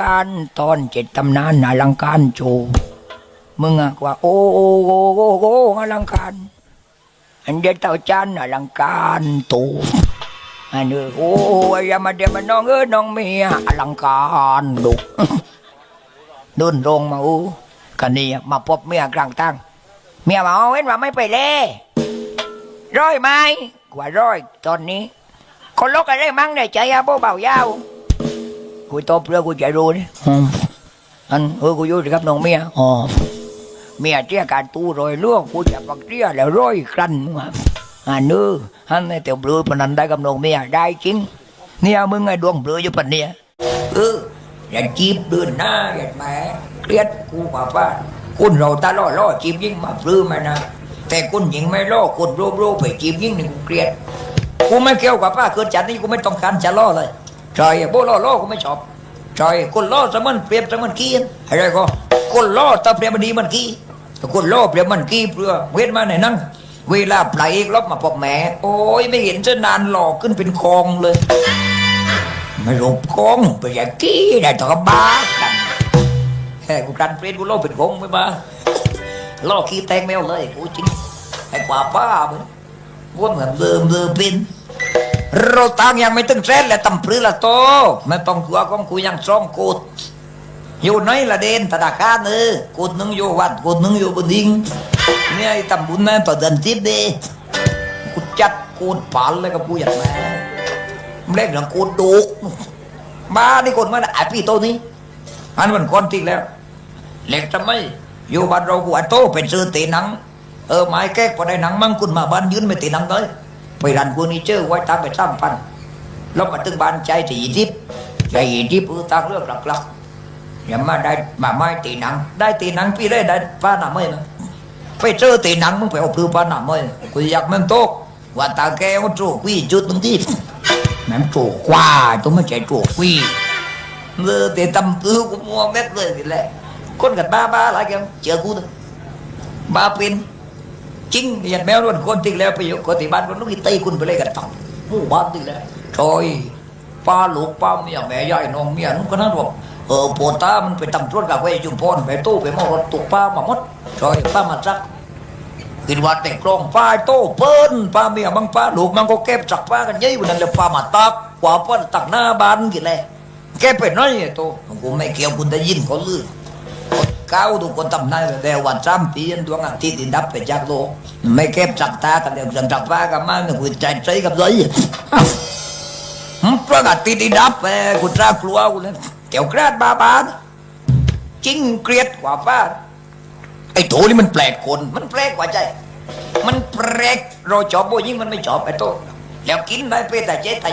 การตอนเจ็ดตำนานอลังการโจ มึงอะว่า โอ้โอ้โอ้โอ้โอ้อลังการ อันเดียวเต่าจันอลังการโตอันนี้โอ้ยอย่ามาเดี๋ยวมาน้องเอ้ยน้องเมียอลังการดุดินลงมาอู้กันนี่มาพบเมียกลางตั้งเมียมาเอาเว้นว่าไม่ไปเล่ร้อยไหมกว่าร้อยตอนนี้คนลกอะไรมั่งเนี่ยใจอะโบเบายาว กูตบเรือกูใจรู้นี่อืมอันเออกูอยู่สิครับน้องเมียอ๋อเมียเจ้าการตู้รอยลวกกูจะปักเตี้ยแล้วร้อยครันมึงอะอันเนื้ออันนี้เตียวเบลือปนนันได้กับน้องเมียได้จริงเนี่ยมึงไงดวงเบลืออยู่ปนเนี่ยเอออย่าจีบเดินหน้าอย่าแหมเครียดกูป่าป้าคุณเราตาล่อล่อจีบยิ่งมาเบลือมานะแต่คุณหญิงไม่ล่อคุณรูปรูปไปจีบยิ่งหนึ่งกูเครียดกูไม่เกี่ยวกับป้าเกิดจัดนี่กูไม่ต้องการจะล่อเลย จอยโบล่อล่อกูไม่ชอบจอยคนล่อสมันเปรียบสมันกี้อะไรก็คนล่อตาเปรียบมันดีมันกี้คนล่อเปรียบมันกี้เพื่อเวทมาไหนนั่งเวลาปลายเอกลบมาพบแหม่โอ้ยไม่เห็นจะนานหลอกขึ้นเป็นคองเลย ไม่รู้คองไปอย่างกี้ได้ต่อกับบ้ากันแค่กูกันเปรียกูล่อเป็นคงไม่มาล่อขี้แตงแมวเลยกูจริงไอ้กว่าป้ามึงว่าเหมือนเดิมเดิมเป็น เราตังยังไม่ตึงเส้นและตำปรือละโตไม่ต้องกลัวของกูยังซ่องกูดอยู่ไหนละเด่นธนาคาเออกูดนึงอยู่วัดกูดนึงอยู่บนดิงเนี่ยไอ้ตำบุญแม่ต่อเดินทิพย์เด้กูจัดกูดผานเลยกับกูอย่างแม่เล่นเรื่องกูดดุกมานี่คนมาไอพี่โตนี้อันมันคนทิ้งแล้ว เล็กทำไมอยู่บ้านเรากูไอโตเป็นซื้อตีหนัง เออไม้แก้พอได้หนังมั่งคุณมาบ้านยืนไม่ตีหนังเลย ไปรันพวกนี้เจอไว้ตาไปสร้างพันแล้วมาตึงบ้านใจสี่ทิพใจทิพย์เออตางเรื่องหลักๆอย่ามาได้มาไม้ตีหนัง ได้ตีหนังพี่ได้ได้ป้าหนาไม่นะไปเจอตีหนังมึงไปเอาพลือป้าหนาไม่กูอยากมันโตกว่าตาแกมันโจกวีจุดตรงที่แม่งโจกกว่าตัวไม่ใช่โจกวีเออแต่ตำตื้อกูมัวเม็ดเลยทีแรกคนกันบ้าบ้าอะไรกันเจอกูบ้าเป็น จริงย่างแมวล้วนคนที่แล้วไปอยู่คนที่บ้านคนลูกอีตีคุณไปเลยกันต่อหมู่บ้านที่แล้วชอยป้าลูกป้าเมียแม่ยายน้องเมียนุ่งก็นั่นบอกเออปวดตามันไปตำรวจกับไว้จุมพรไปตู้ไปมอรถตุกป้ามาหมดชอยป้ามาซักกินวัดแต่กรองป้าโต้เปิ้นป้าเมียบังป้าลูกมันก็เก็บจักป้ากันยัยวันนั้นเลยป้ามาตักกว่าป้าตักหน้าบ้านกี่แลแกเป็นน้อยโตกูไม่เกี่ยวคุณได้ยินเขาลือ ก้าวทุกคนทำได้แต่วันซ้ำปีนดวงอาทิตย์ดับไปจากโลก ไม่เก็บจักตากันเดี๋ยวจังจักฟ้ากันมาเนี่ยคุณใจใจกับเลยดวงอาทิตย์ดับไปคุณจ้ากลัวกูเลยเกี่ยวกราดบาบาจริงเกลียดกว่าป้าไอ้โถนี่มันแปลกคน มันแปลกกว่าใจ มันแปลกเราชอบโบยิ่งมันไม่ชอบไอ้โตแล้วกินได้เป็นแต่เจ๊แต่ใหญ่